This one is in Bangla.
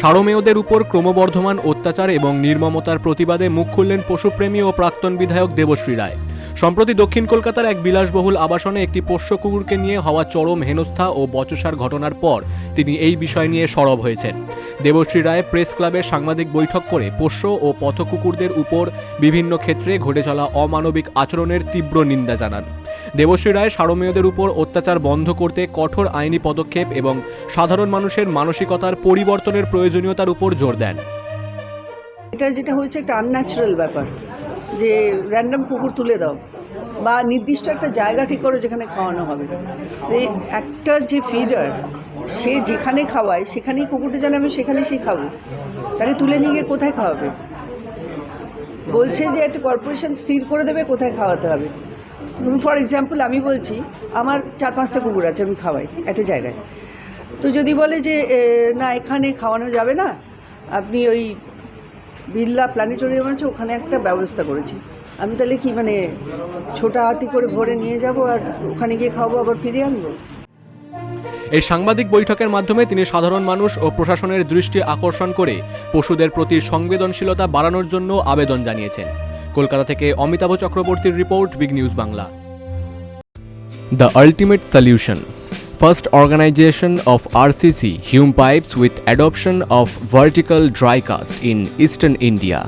সারমেয়দের উপর ক্রমবর্ধমান অত্যাচার এবং নির্মমতার প্রতিবাদে মুখ খুললেন পশুপ্রেমী ও প্রাক্তন বিধায়ক দেবশ্রী রায়। সম্প্রতি দক্ষিণ কলকাতার এক বিলাসবহুল আবাসনে একটি পোষ্য কুকুরকে নিয়ে হওয়া চরম হেনস্থা ও বচসার ঘটনার পর তিনি এই বিষয় নিয়ে সরব হয়েছেন। দেবশ্রী রায় প্রেস ক্লাবে সাংবাদিক বৈঠক করে পোষ্য ও পথকুকুরদের উপর বিভিন্ন ক্ষেত্রে ঘটে চলা অমানবিক আচরণের তীব্র নিন্দা জানান। দেবশ্রী রায় সারমেয়দের উপর অত্যাচার বন্ধ করতে কঠোর আইনি পদক্ষেপ এবং সাধারণ মানুষের মানসিকতার পরিবর্তনের প্রয়োজনীয়তার উপর জোর দেন। এটা যেটা হয়েছে একটা আনন্যাচারাল ব্যাপার, যে র্যান্ডম কুকুর তুলে দাও বা নির্দিষ্ট একটা জায়গা ঠিক করো যেখানে খাওয়ানো হবে। এই একটা যে ফিডার সে যেখানে খাওয়ায়, সেখানেই কুকুরটা জানে আমি সেখানে সেই খাব। তাকে তুলে নিয়ে গিয়ে কোথায় খাওয়াবে? বলছে যে একটা কর্পোরেশন স্থির করে দেবে, কোথায় খাওয়াতে হবে? ফর এক্সাম্পল আমি বলছি, আমার চার পাঁচটা কুকুর আছে, আমি খাওয়াই একটা জায়গায়। তো যদি বলে যে না, এখানে খাওয়ানো যাবে না, আপনি ওই বিড়লা প্ল্যানেটোরিয়াম আছে, ওখানে একটা ব্যবস্থা করেছি। আমি তাহলে কি মানে ছোটা হাতি করে ভরে নিয়ে যাব আর ওখানে গিয়ে খাওয়াবো, আবার ফিরে আনব? এই সাংবাদিক বৈঠকের মাধ্যমে তিনি সাধারণ মানুষ ও প্রশাসনের দৃষ্টি আকর্ষণ করে পশুদের প্রতি সংবেদনশীলতা বাড়ানোর জন্য আবেদন জানিয়েছেন। কলকাতা থেকে অমিতাভ চক্রবর্তীর report big news Bangla the ultimate solution First organization of RCC Hume Pipes with adoption of vertical dry cast in eastern India.